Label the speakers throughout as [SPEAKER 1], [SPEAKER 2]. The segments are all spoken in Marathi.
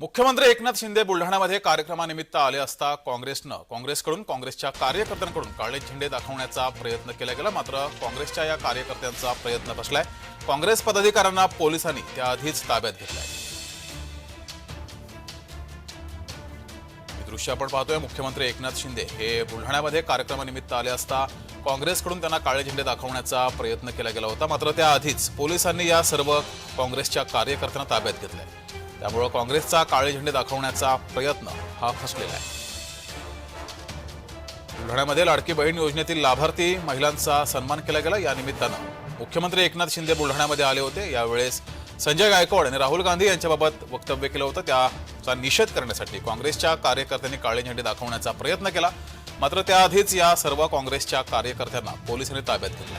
[SPEAKER 1] मुख्यमंत्री एकनाथ शिंदे बुलढाण्यामध्ये कार्यक्रमानिमित्त आले असता काँग्रेसनं काँग्रेसकडून काँग्रेसच्या कार्यकर्त्यांकडून काळे झेंडे दाखवण्याचा प्रयत्न केला गेला. मात्र काँग्रेसच्या या कार्यकर्त्यांचा प्रयत्न फसलाय काँग्रेस पदाधिकाऱ्यांना पोलिसांनी त्याआधीच ताब्यात घेतलाय. दृश्य आपण पाहतोय. मुख्यमंत्री एकनाथ शिंदे हे बुलढाण्यामध्ये कार्यक्रमानिमित्त आले असता काँग्रेसकडून त्यांना काळे झेंडे दाखवण्याचा प्रयत्न केला गेला होता. मात्र त्याआधीच पोलिसांनी या सर्व काँग्रेसच्या कार्यकर्त्यांना ताब्यात घेतलंय. त्यामुळं काँग्रेसचा काळे झेंडे दाखवण्याचा प्रयत्न हा फसलेला आहे. बुलढाण्यामध्ये लाडकी बहीण योजनेतील लाभार्थी महिलांचा सन्मान केला गेला. या निमित्तानं मुख्यमंत्री एकनाथ शिंदे बुलढाण्यामध्ये आले होते. यावेळेस संजय गायकवाड आणि राहुल गांधी यांच्याबाबत वक्तव्य केलं होतं. त्याचा निषेध करण्यासाठी काँग्रेसच्या कार्यकर्त्यांनी काळे झेंडे दाखवण्याचा प्रयत्न केला. मात्र त्याआधीच या सर्व काँग्रेसच्या कार्यकर्त्यांना पोलिसांनी ताब्यात घेतलं.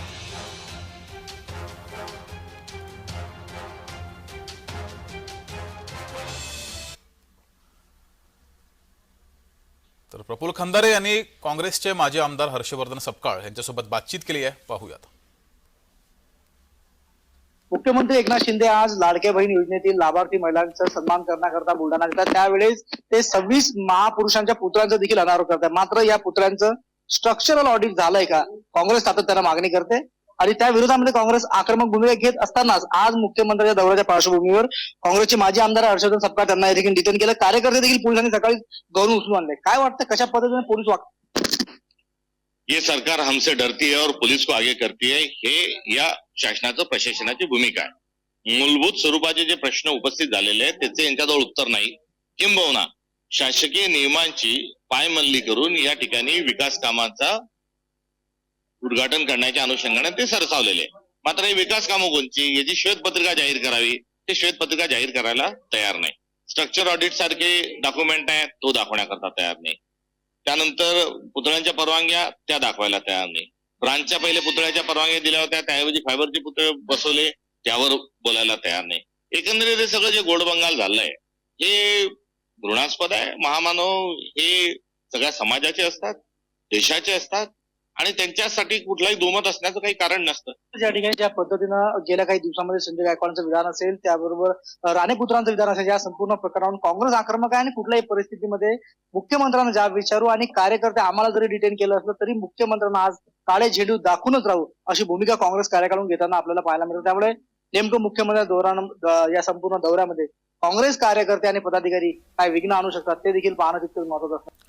[SPEAKER 1] तर प्रफुल्ल खंदारे यांनी काँग्रेसचे माजी आमदार हर्षवर्धन सपकाळ यांच्यासोबत बातचीत केली आहे. पाहूयात.
[SPEAKER 2] मुख्यमंत्री एकनाथ शिंदे आज लाडक्या बहीण योजनेतील लाभार्थी महिलांचा सन्मान करण्याकरता बुलढाणा येतात त्यावेळेस ते सव्वीस महापुरुषांच्या पुत्रांचं देखील अनावरण करतात. मात्र या पुत्रांचं स्ट्रक्चरल ऑडिट झालंय का? काँग्रेस सातत्यानं मागणी करते. आणि त्या विरोधामध्ये काँग्रेस आक्रमक भूमिका घेत असतानाच आज मुख्यमंत्र्यांच्या दौऱ्याच्या पार्श्वभूमीवर काँग्रेसचे माजी आमदार हर्षवर्धन सपकाळ त्यांना या देखील डिटेन केलं. कार्यकर्ते देखील पोलिसांनी सकाळी गौरव उचलून आणले. काय वाटतं कशा पद्धतीने पोलीस वागतात
[SPEAKER 3] ये सरकार हमसे डरती है और पुलिस को आगे करती है हे या शासनाचं प्रशासनाची भूमिका आहे. मूलभूत स्वरूपाचे जे प्रश्न उपस्थित झालेले आहेत त्याचे यांच्याजवळ उत्तर नाही. किंबहुना शासकीय नियमांची पायमल्ली करून या ठिकाणी विकास कामाचा उद्घाटन करण्याच्या अनुषंगाने ते सरसावलेले. मात्र हे विकास कामं कोणती याची श्वेतपत्रिका जाहीर करावी ते श्वेतपत्रिका जाहीर करायला तयार नाही. स्ट्रक्चर ऑडिट सारखे डॉक्युमेंट आहे तो दाखवण्याकरता तयार नाही. त्यानंतर पुतळ्यांच्या परवानग्या त्या दाखवायला तयार नाही. ब्रांचच्या पहिले पुतळ्याच्या परवानग्या दिल्या होत्या त्याऐवजी फायबरचे पुतळे बसवले त्यावर बोलायला तयार नाही. एकंदरीत हे सगळं जे गोडबंगाल झालंय हे घृणास्पद आहे. महामानव हे सगळ्या समाजाचे असतात देशाचे असतात आणि त्यांच्यासाठी कुठलाही दुमत असण्याचं काही कारण नसतं.
[SPEAKER 2] ज्या ठिकाणी ज्या पद्धतीनं गेल्या काही दिवसामध्ये संजय गायकवाडांचं विधान असेल त्याबरोबर अं, राणेपुत्रांचं विधान असेल या संपूर्ण प्रकरणावर काँग्रेस आक्रमक आहे आणि कुठल्याही परिस्थितीमध्ये मुख्यमंत्र्यांना जाब विचारू आणि कार्यकर्ते आम्हाला जरी डिटेन केलं असलं तरी मुख्यमंत्र्यांना आज काळे झेंडू दाखवूनच राहू अशी भूमिका काँग्रेस कार्यकाळून घेताना आपल्याला पाहायला मिळते. त्यामुळे नेमकं मुख्यमंत्री दौरा या संपूर्ण दौऱ्यामध्ये काँग्रेस कार्यकर्ते आणि पदाधिकारी काय विघ्न आणू शकतात ते देखील पाहणं तितकंच महत्वाचं असतं.